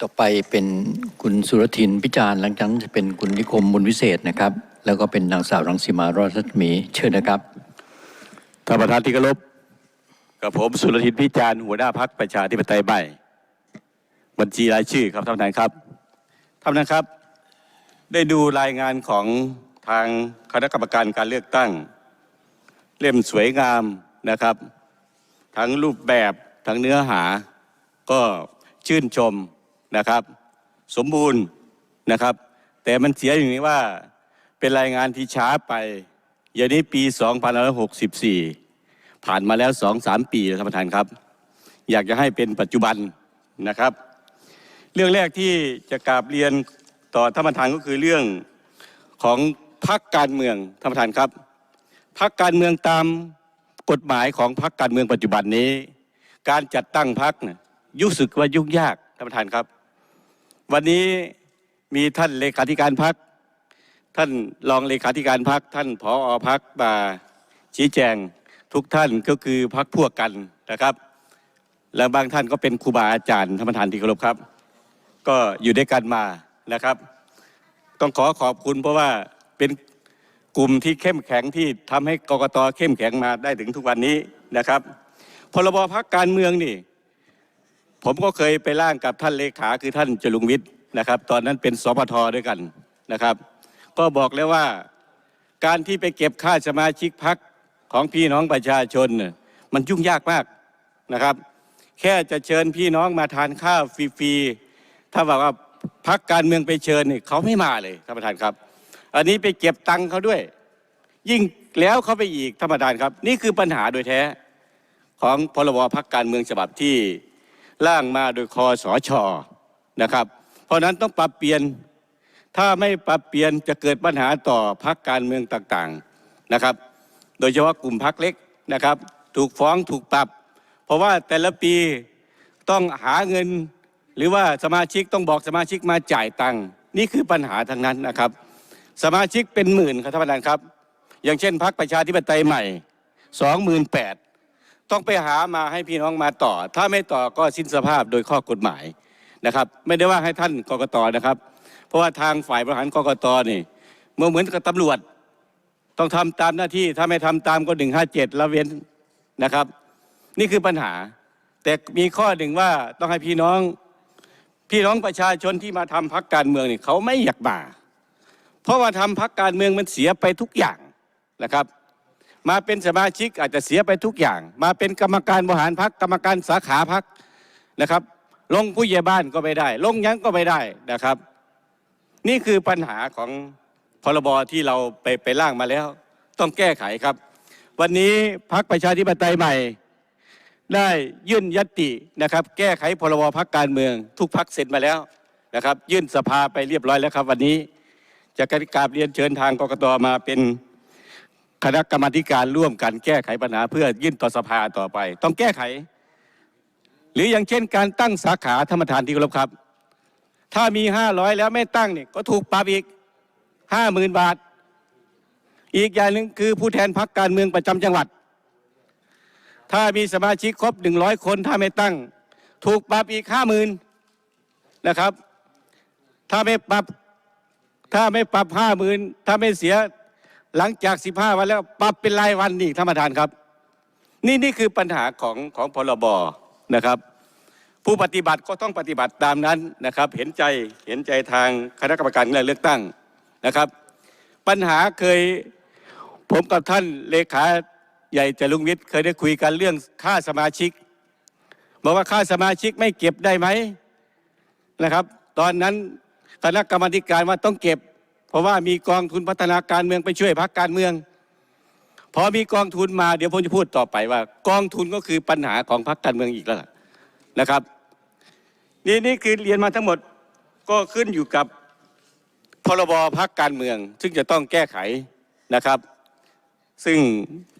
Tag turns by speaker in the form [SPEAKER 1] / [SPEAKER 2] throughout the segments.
[SPEAKER 1] ต่อไปเป็นคุณสุรทินพิจารณ์หลังจากนั้นจะเป็นคุณนิคมบุญวิเศษนะครับ แล้วก็เป็นนางสาวรังสีมารอดรัศมีเชิญนะครับ
[SPEAKER 2] ท่านประธานที่เคารพกับผมสุรทินพิจารณ์หัวหน้าพักประชาธิปไตยใหม่บัญชีรายชื่อครับท่านประธานครับท่านประธานครับ ได้ดูรายงานของทางคณะกรรมการการเลือกตั้ง เล่มสวยงามนะครับ ทั้งรูปแบบทั้งเนื้อหาก็ชื่นชม นะครับ สมบูรณ์นะครับ แต่มันเสียอย่างนี้ว่าเป็นรายงานที่ช้าไปอย่างนี้ปี2564 ผ่านมาแล้ว 2-3 ปีท่านประธานครับ อยากจะให้เป็นปัจจุบันนะครับ เรื่องแรกที่จะกราบเรียนต่อท่านประธานก็คือเรื่องของพรรคการเมืองท่านประธานครับพรรคการเมืองตามกฎหมายของพรรคการเมืองปัจจุบันนี้ การจัดตั้งพรรคเนี่ยยุ่สึกว่ายุ่งยากท่านประธานครับ วันนี้มีท่านเลขาธิการพรรคท่านรองเลขาธิการพัก ท่านผออพักมาชี้แจงทุกท่านก็คือพักพวกกันนะครับ และบางท่านก็เป็นครูบาอาจารย์ท่านประธานที่เคารพครับ ก็อยู่ด้วยกันมานะครับ ต้องขอขอบคุณเพราะว่าเป็นกลุ่มที่เข้มแข็งที่ทำให้กกตเข้มแข็งมาได้ถึงทุกวันนี้นะครับพรบพักการเมืองนี่ ผมก็เคยไปร่างกับท่านเลขาคือท่านจรุงวิทย์นะครับ ตอนนั้นเป็นสปทด้วยกันนะครับ ก็บอกแล้วว่าการที่ไปเก็บค่าสมาชิกพักของพี่น้องประชาชน มันยุ่งยากมากนะครับ แค่จะเชิญพี่น้องมาทานข้าวฟรีๆถ้าบอกว่าพักการเมืองไปเชิญเนี่ยเขาไม่มาเลยท่านประธานครับ อันนี้ไปเก็บตังค์เขาด้วย ยิ่งแล้วเขาไปอีกท่านประธานครับ นี่คือปัญหาโดยแท้ของพรบพักการเมืองฉบับที่ ร่างมาโดยคอสชนะครับ เพราะฉะนั้นต้องปรับเปลี่ยนถ้าไม่ปรับเปลี่ยนจะเกิดปัญหาต่อพักการเมืองต่างๆนะครับ โดยเฉพาะกลุ่มพักเล็กนะครับ ถูกฟ้องถูกปรับ เพราะว่าแต่ละปีต้องหาเงิน หรือว่าสมาชิกต้องบอกสมาชิกมาจ่ายตังค์นี่คือปัญหาทั้งนั้นนะครับ สมาชิกเป็นหมื่นครับท่านประธานครับ อย่างเช่นพักประชาธิปไตยใหม่สองหมื่นแปด ต้องไปหามาให้พี่น้องมาต่อ ถ้าไม่ต่อก็สิ้นสภาพโดยข้อกฎหมายนะครับ ไม่ได้ว่าให้ท่านกกตนะครับ เพราะว่าทางฝ่ายบริหารกกตนี่เมื่อเหมือนกับตำรวจ ต้องทำตามหน้าที่ถ้าไม่ทำตามก็หนึ่งห้าเจ็ดละเว้นนะครับ นี่คือปัญหา แต่มีข้อหนึ่งว่าต้องให้พี่น้อง พี่น้องประชาชนที่มาทำพักการเมืองนี่เขาไม่อยากมาเพราะว่าทำพักการเมืองมันเสียไปทุกอย่างนะครับ มาเป็นสมาชิกอาจจะเสียไปทุกอย่าง มาเป็นกรรมการบริหารพักกรรมการสาขาพักนะครับ ลงผู้ใหญ่บ้านก็ไม่ได้ ลงยังก็ไม่ได้นะครับ นี่คือปัญหาของพรบที่เราไปไปร่างมาแล้ว ต้องแก้ไขครับ วันนี้พักประชาธิปไตยใหม่ ได้ยื่นยตตินะครับ แก้ไขพรบพักการเมือง ทุกพักเสร็จมาแล้วนะครับ ยื่นสภาไปเรียบร้อยแล้วครับ วันนี้จะกราบเรียนเชิญทางกกตมาเป็น คณะกรรมการร่วมกันแก้ไขปัญหาเพื่อยื่นต่อสภาต่อไป ต้องแก้ไข หรืออย่างเช่น การตั้งสาขาธรรมทานที่เคารพครับ ถ้ามีห้าร้อยแล้วไม่ตั้งเนี่ยก็ถูกปรับอีกห้าหมื่นบาท อีกอย่างหนึ่งคือผู้แทนพักการเมืองประจำจังหวัด ถ้ามีสมาชิกครบหนึ่งร้อยคนถ้าไม่ตั้ง ถูกปรับอีกห้าหมื่นนะครับ ถ้าไม่ปรับถ้าไม่ปรับห้าหมื่นถ้าไม่เสีย หลังจากสิบห้าวันแล้วปรับเป็นรายวันอีกท่านประธานครับ นี่นี่คือปัญหาของของพรบนะครับ ผู้ปฏิบัติก็ต้องปฏิบัติตามนั้นนะครับ เห็นใจเห็นใจทางคณะกรรมการการเลือกตั้งนะครับ ปัญหาเคยผมกับท่านเลขาใหญ่จรุงวิทย์เคยได้คุยกันเรื่องค่าสมาชิกบอกว่าค่าสมาชิกไม่เก็บได้ไหมนะครับ ตอนนั้นคณะกรรมาธิการว่าต้องเก็บ เพราะว่ามีกองทุนพัฒนาการเมืองไปช่วยพักการเมือง พอมีกองทุนมาเดี๋ยวผมจะพูดต่อไปว่า กองทุนก็คือปัญหาของพรรคการเมืองอีกแล้วนะครับ นี่นี่คือเรียนมาทั้งหมดก็ขึ้นอยู่กับพรบพักการเมือง ซึ่งจะต้องแก้ไขนะครับ ซึ่ง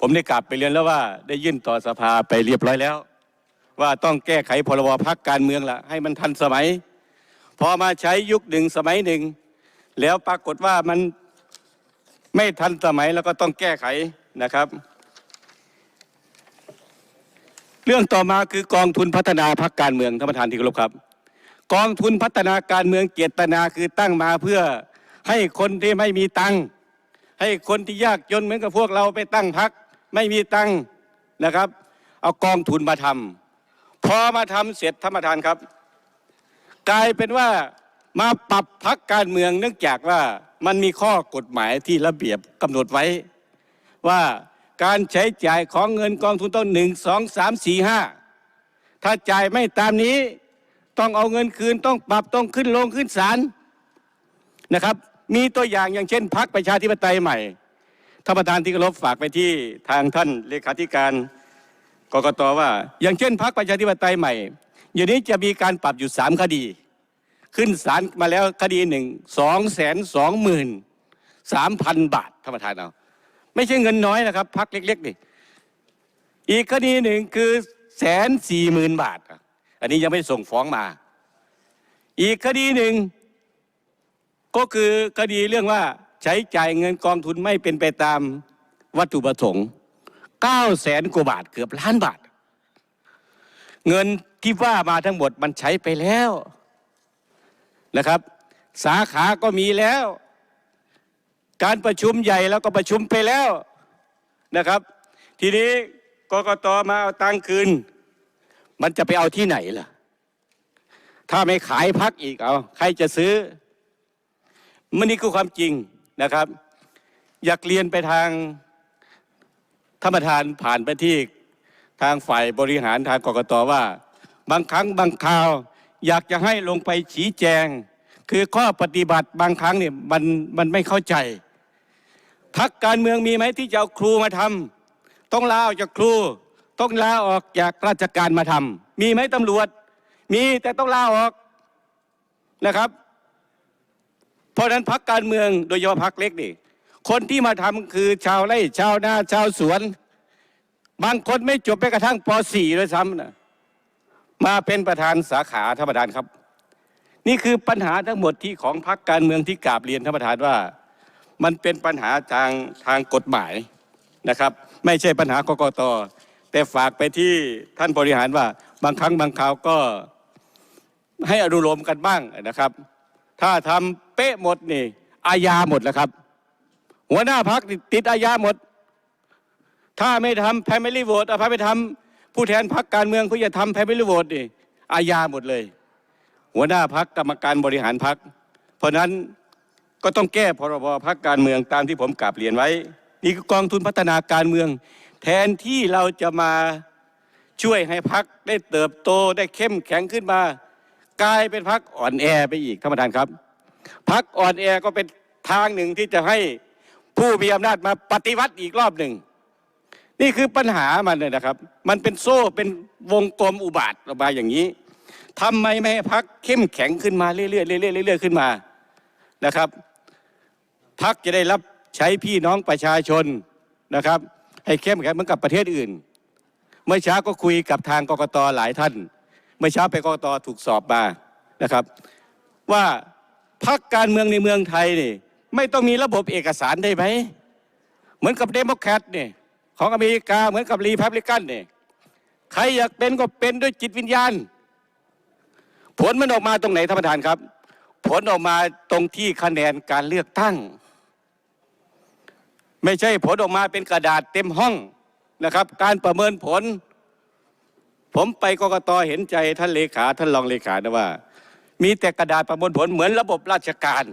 [SPEAKER 2] ผมได้กลับไปเรียนแล้วว่าได้ยื่นต่อสภาไปเรียบร้อยแล้ว ว่าต้องแก้ไขพรบพักการเมืองละให้มันทันสมัย พอมาใช้ยุคหนึ่งสมัยหนึ่ง แล้วปรากฏว่ามันไม่ทันสมัยแล้วก็ต้องแก้ไขนะครับ เรื่องต่อมาคือกองทุนพัฒนาพักการเมืองท่านประธานที่เคารพครับ กองทุนพัฒนาการเมืองเจตนาคือตั้งมาเพื่อให้คนที่ไม่มีตังค์ให้คนที่ยากจนเหมือนกับพวกเราไปตั้งพักไม่มีตังค์นะครับ เอากองทุนมาทำพอมาทำเสร็จธรรมทานครับ กลายเป็นว่า มาปรับพักการเมืองเนื่องจากว่ามันมีข้อกฎหมายที่ระเบียบกำหนดไว้ ว่าการใช้จ่ายของเงินกองทุนต้องหนึ่งสองสามสี่ห้าถ้าจ่ายไม่ตามนี้ต้องเอาเงินคืนต้องปรับต้องขึ้นลงขึ้นศาลนะครับ มีตัวอย่างอย่างเช่นพักประชาธิปไตยใหม่ท่านประธานที่เคารพฝากไปที่ทางท่านเลขาธิการกรกตว่า อย่างเช่นพักประชาธิปไตยใหม่อย่างนี้จะมีการปรับอยู่สามคดี ขึ้นศาลมาแล้วคดีหนึ่งสองแสนสองหมื่นสามพันบาทท่านประธานเอาไม่ใช่เงินน้อยนะครับพักเล็กๆนี่อีกคดีหนึ่งคือแสนสี่หมื่นบาท อันนี้ยังไม่ส่งฟ้องมา อีกคดีหนึ่งก็คือคดีเรื่องว่าใช้จ่ายเงินกองทุนไม่เป็นไปตามวัตถุประสงค์เก้าแสนกว่าบาทเกือบล้านบาท เงินที่ว่ามาทั้งหมดมันใช้ไปแล้ว นะครับ สาขาก็มีแล้ว การประชุมใหญ่แล้วก็ประชุมไปแล้วนะครับ ทีนี้กกตมาเอาตังค์คืน มันจะไปเอาที่ไหนล่ะ ถ้าไม่ขายพักอีกเอาใครจะซื้อ มันนี่คือความจริงนะครับ อยากเรียนไปทางธรรมทานผ่านไปที่ทางฝ่ายบริหารทางกกตว่า บางครั้งบางคราว อยากจะให้ลงไปชี้แจง คือข้อปฏิบัติบางครั้งเนี่ยมันมันไม่เข้าใจพักการเมืองมีไหมที่จะเอาครูมาทำต้องลาออกจากครู ต้องลาออกจากราชการมาทำมีไหมตำรวจ มีแต่ต้องลาออกนะครับ เพราะฉะนั้นพักการเมืองโดยเฉพาะพักเล็กนี่คนที่มาทำคือชาวไร่ชาวนาชาวสวน บางคนไม่จบไปกระทั่งป .4 ด้วยซ้ำนะ มาเป็นประธานสาขาท่านประธานครับ นี่คือปัญหาทั้งหมดที่ของพักการเมืองที่กราบเรียนท่านประธานว่า มันเป็นปัญหาทางทางกฎหมายนะครับ ไม่ใช่ปัญหากกตแต่ฝากไปที่ท่านบริหารว่า บางครั้งบางคราวก็ให้อนุโลมกันบ้างนะครับ ถ้าทำเป๊ะหมดนี่อาญาหมดแล้วครับ หัวหน้าพักติดอาญาหมด ถ้าไม่ทำ family vote เอาพาไปทำ ผู้แทนพักการเมืองเพื่อจะทำ family vote นี่อาญาหมดเลย หัวหน้าพักกรรมการบริหารพัก เพราะนั้นก็ต้องแก้พรบพักการเมืองตามที่ผมกลับเรียนไว้ นี่คือกองทุนพัฒนาการเมือง แทนที่เราจะมาช่วยให้พักได้เติบโตได้เข้มแข็งขึ้นมา กลายเป็นพักอ่อนแอไปอีกท่านประธานครับพักอ่อนแอก็เป็นทางหนึ่งที่จะให้ผู้มีอำนาจมาปฏิวัติอีกรอบหนึ่ง นี่คือปัญหามันเลยนะครับ มันเป็นโซ่เป็นวงกลมอุบาทออกมาอย่างนี้ทำไมไม่ให้พักเข้มแข็งขึ้นมาเรื่อยๆเรื่อยๆเรื่อยๆขึ้นมานะครับ พักจะได้รับใช้พี่น้องประชาชนนะครับ ให้เข้มแข็งเหมือนกับประเทศอื่น เมื่อเช้าก็คุยกับทางกกตหลายท่าน เมื่อเช้าไปกกตถูกสอบมานะครับ ว่าพักการเมืองในเมืองไทยนี่ ไม่ต้องมีระบบเอกสารได้ไหมเหมือนกับเดโมแครตเนี่ย ของอเมริกาเหมือนกับรีพับลิกันเนี่ยใครอยากเป็นก็เป็นด้วยจิตวิญญาณ ผลมันออกมาตรงไหนท่านประธานครับ ผลออกมาตรงที่คะแนนการเลือกตั้ง ไม่ใช่ผลออกมาเป็นกระดาษเต็มห้องนะครับ การประเมินผล ผมไปกกตเห็นใจท่านเลขาท่านรองเลขานะว่า มีแต่กระดาษประเมวลผลเหมือนระบบราชการ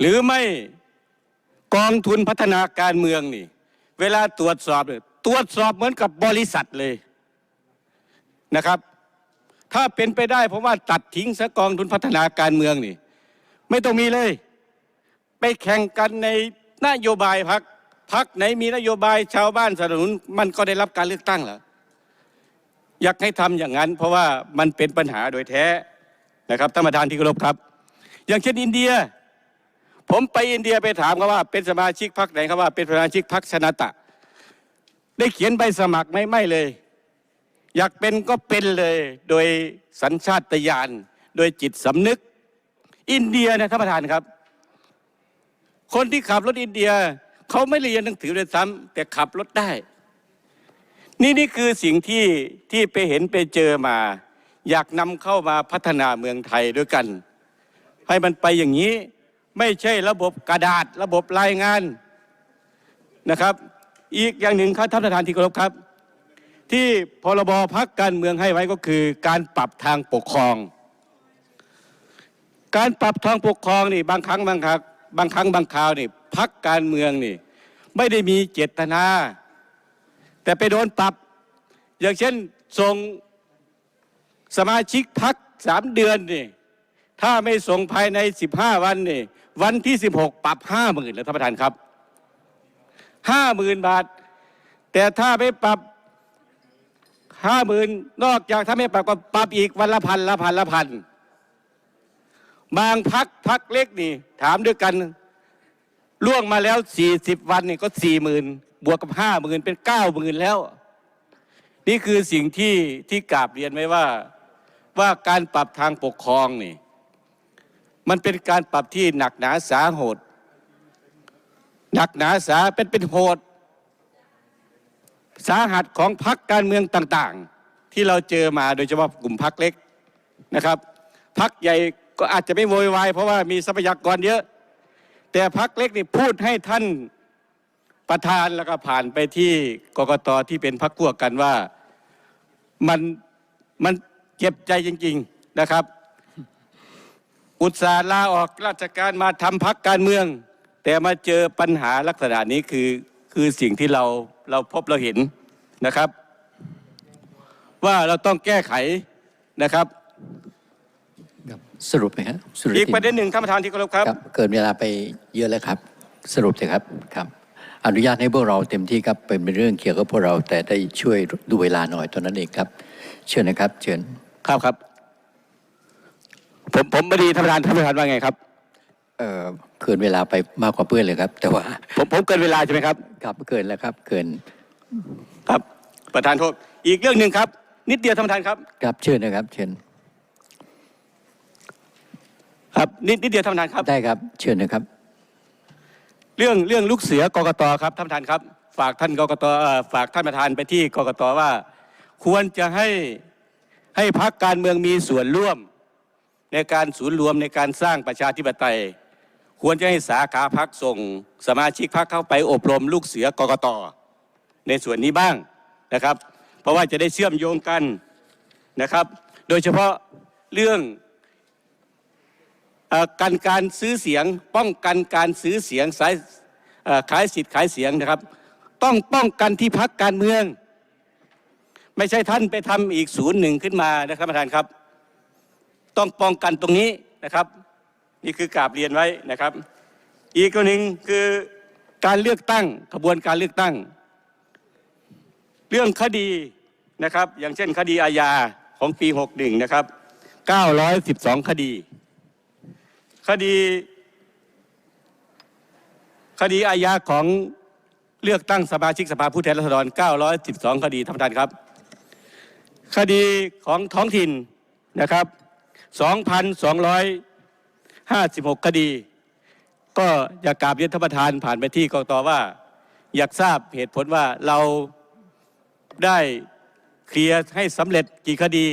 [SPEAKER 2] หรือไม่กองทุนพัฒนาการเมืองนี่ เวลาตรวจสอบเนี่ยตรวจสอบเหมือนกับบริษัทเลยนะครับ ถ้าเป็นไปได้ผมว่าตัดทิ้งซะกองทุนพัฒนาการเมืองนี่ ไม่ต้องมีเลย ไปแข่งกันในนโยบายพักพักไหนมีนโยบายชาวบ้านสนับสนุนมันก็ได้รับการเลือกตั้งแล้วอยากให้ทำอย่างนั้น เพราะว่ามันเป็นปัญหาโดยแท้นะครับท่านประธานที่เคารพครับ อย่างเช่นอินเดีย ผมไปอินเดียไปถามเขาว่าเป็นสมาชิกพรรคไหนครับว่าเป็นสมาชิกพรรคชนะตะ ได้เขียนใบสมัครไหมไม่เลย อยากเป็นก็เป็นเลยโดยสัญชาตญาณโดยจิตสำนึก อินเดียนะท่านประธานครับ คนที่ขับรถอินเดียเขาไม่เรียนหนังสือเลยซ้ำแต่ขับรถได้ นี่นี่คือสิ่งที่ที่ไปเห็นไปเจอมา อยากนำเข้ามาพัฒนาเมืองไทยด้วยกัน ให้มันไปอย่างนี้ ไม่ใช่ระบบกระดาษระบบรายงานนะครับ อีกอย่างหนึ่งครับท่านประธานที่เคารพครับ ที่พรบพักการเมืองให้ไว้ก็คือ การปรับทางปกครอง การปรับทางปกครองนี่บางครั้งบางครั้งบางครั้งบางคราวนี่พักการเมืองนี่ ไม่ได้มีเจตนา แต่ไปโดนปรับ อย่างเช่นส่งสมาชิกพักสามเดือนนี่ถ้าไม่ส่งภายในสิบห้าวันนี่ วันที่สิบหกปรับห้าหมื่นแล้วท่านประธานครับห้าหมื่นบาท แต่ถ้าไม่ปรับห้าหมื่นนอกจากถ้าไม่ปรับก็ปรับอีกวันละพันละพันละพันบางพักพักเล็กนี่ ถามด้วยกันล่วงมาแล้วสี่สิบวันนี่ก็สี่หมื่นบวกกับห้าหมื่นเป็นเก้าหมื่นแล้ว นี่คือสิ่งที่ที่กราบเรียนไว้ว่าว่าการปรับทางปกครองนี่ มันเป็นการปรับที่หนักหนาสาโหด หนักหนาสาเป็นเป็นโหด สาหัสของพักการเมืองต่างๆ ที่เราเจอมาโดยเฉพาะกลุ่มพักเล็กนะครับพักใหญ่ก็อาจจะไม่โวยวายเพราะว่ามีทรัพยากรเยอะ แต่พักเล็กนี่พูดให้ท่านประธานแล้วก็ผ่านไปที่กกตที่เป็นพักพวกกันว่ามันมันเจ็บใจจริง ๆนะครับ อุตสาห์ลาออกราชการมาทำพักการเมือง แต่มาเจอปัญหาลักษณะนี้คือคือสิ่งที่เราเราพบเราเห็นนะครับ ว่าเราต้องแก้ไขนะครับ
[SPEAKER 1] ครับสรุปไหมครับสุร
[SPEAKER 2] อีก
[SPEAKER 1] ทิน
[SPEAKER 2] ประเด็นหนึ่งท่านประธานที่เคารพครับ
[SPEAKER 1] ครับเกินเวลาไปเยอะแล้วครับ สรุปเถอะครับครับ อนุญาตให้พวกเราเต็มที่ครับเป็นเรื่องเกี่ยวกับพวกเราแต่ได้ช่วยดูเวลาหน่อยตอนนั้นเองครับ เชิญนะครับ เชิญ
[SPEAKER 2] ครับครับ ผมผมบดีท่านประธานท่านประธานว่าไงครับ
[SPEAKER 1] เอ่อเกินเวลาไปมากกว่าเพื่อนเลยครับ แต่ว่า
[SPEAKER 2] ผมผมเกินเวลาใช่ไหมครับ
[SPEAKER 1] ครับเกินแล้วครับ เกิน
[SPEAKER 2] ครับประธานโทษ อีกเรื่องหนึ่งครับ นิดเดียวท่านประธานครับ
[SPEAKER 1] ครับเชิญนะครับ เชิญ
[SPEAKER 2] ครับนิดนิดเดียวท่านประธานครับ
[SPEAKER 1] ได้ครับ เชิญนะครับ
[SPEAKER 2] เรื่องเรื่องลูกเสือกกตครับท่านประธานครับ ฝากท่านกกตเอ่อฝากท่านประธานไปที่กกตว่า ควรจะให้ให้พักการเมืองมีส่วนร่วม ในการศูนย์รวมในการสร้างประชาธิปไตย ควรจะให้สาขาพักส่ง สมาชิกพักเข้าไปอบรมลูกเสือกกตในส่วนนี้บ้างนะครับ เพราะว่าจะได้เชื่อมโยงกันนะครับ โดยเฉพาะเรื่องอการการซื้อเสียงป้องกันการซื้อเสียงสายขายสิทธิ์ขายเสียงนะครับ ต้องป้องกันที่พักการเมือง ไม่ใช่ท่านไปทำอีกศูนย์หนึ่งขึ้นมานะครับประธานครับ ต้องป้องกันตรงนี้นะครับ นี่คือกราบเรียนไว้นะครับ อีกตัวหนึ่งคือการเลือกตั้งกระบวนการเลือกตั้ง เรื่องคดีนะครับ อย่างเช่นคดีอาญาของปี 61 นะครับ 912 คดี คดี คดีอาญาของเลือกตั้งสมาชิกสภาผู้แทนราษฎร 912 คดีท่านประธานครับ คดีของท้องถิ่นนะครับ 2,256 คดี ก็อยากกราบเรียนท่านประธานผ่านไปที่กกตว่า อยากทราบเหตุผลว่าเราได้เคลียร์ให้สำเร็จกี่คดี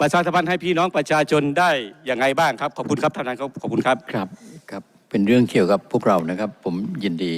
[SPEAKER 2] ประชาสัมพันธ์ให้พี่น้องประชาชนได้อย่างไรบ้างครับ ขอบคุณครับท่านประธานขอบคุณครับ
[SPEAKER 1] ครับครับ เป็นเรื่องเกี่ยวกับพวกเรานะครับ ผมยินดี